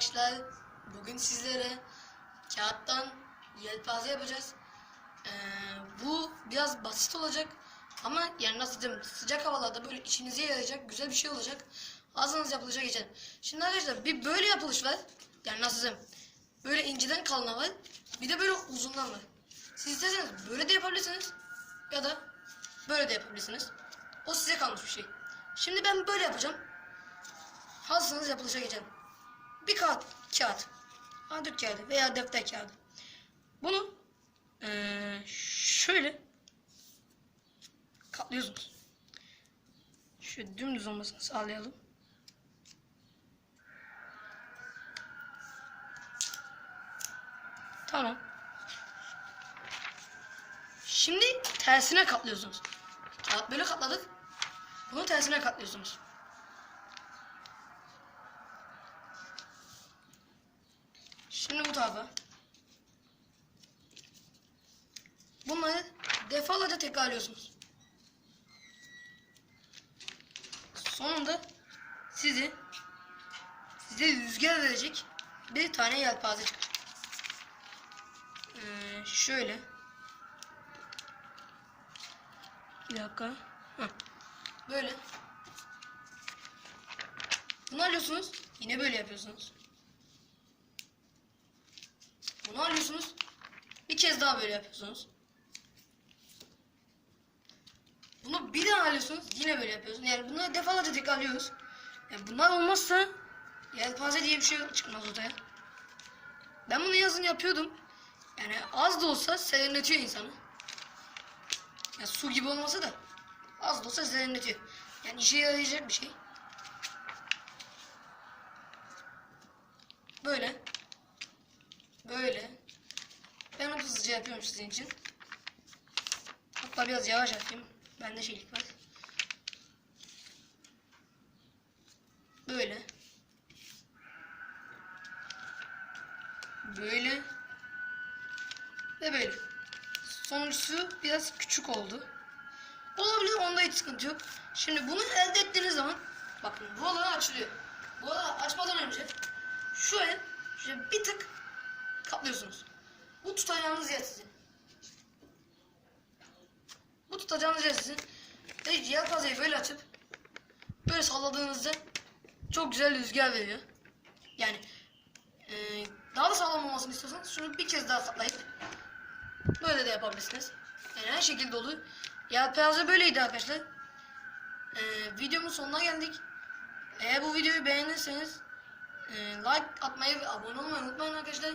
arkadaşlar. Bugün sizlere kağıttan yelpaze yapacağız. Ee, bu biraz basit olacak. Ama yani nasıl diyeyim sıcak havalarda böyle içinize yarayacak güzel bir şey olacak. Ağzınız yapılacak geçen. Şimdi arkadaşlar bir böyle yapılış var. Yani nasıl diyeyim böyle inceden kalına var. Bir de böyle uzundan var. Siz isterseniz böyle de yapabilirsiniz. Ya da böyle de yapabilirsiniz. O size kalmış bir şey. Şimdi ben böyle yapacağım. Hazırsanız yapılışa geçelim. Bir kağıt, kağıt. A4 kağıdı veya defter kağıdı. Bunu eee, şöyle katlıyorsunuz. Şu dümdüz olmasını sağlayalım. Tamam. Şimdi tersine katlıyorsunuz. Kağıt böyle katladık. Bunu tersine katlıyorsunuz. Şimdi bu tarafa. Bunları defalarca tekrarlıyorsunuz. Sonunda sizi size rüzgar verecek bir tane yelpaze çıkacak. Ee, şöyle. Bir dakika. Heh. Böyle. Bunu alıyorsunuz. Yine böyle yapıyorsunuz. Bunu alıyorsunuz. Bir kez daha böyle yapıyorsunuz. Bunu bir daha alıyorsunuz. Yine böyle yapıyorsunuz. Yani bunları defalarca tekrarlıyoruz. Yani bunlar olmazsa yelpaze diye bir şey çıkmaz ortaya. Ben bunu yazın yapıyordum. Yani az da olsa serinletiyor insanı. Ya su gibi olmasa da az da olsa serinletiyor. Yani işe yarayacak bir şey. Böyle. Böyle. Ben onu hızlıca yapıyorum sizin için. Hatta biraz yavaş yapayım. Bende şeylik var. Böyle. Böyle. Ve böyle. Sonuncusu biraz küçük oldu. Olabilir onda hiç sıkıntı yok. Şimdi bunu elde ettiğiniz zaman bakın bu açılıyor. Bu açmadan önce el şöyle bir tık katlıyorsunuz. Bu tutacağınız yer sizin. Bu tutacağınız yer sizin. Ve yelpazeyi böyle açıp böyle salladığınızda çok güzel rüzgar veriyor. Yani e, daha da sağlam olmasını istiyorsanız şunu bir kez daha katlayıp böyle de yapabilirsiniz. Yani her şekilde olur. Yelpaze böyleydi arkadaşlar. E, videomun sonuna geldik. Eğer bu videoyu beğenirseniz e, like atmayı ve abone olmayı unutmayın arkadaşlar.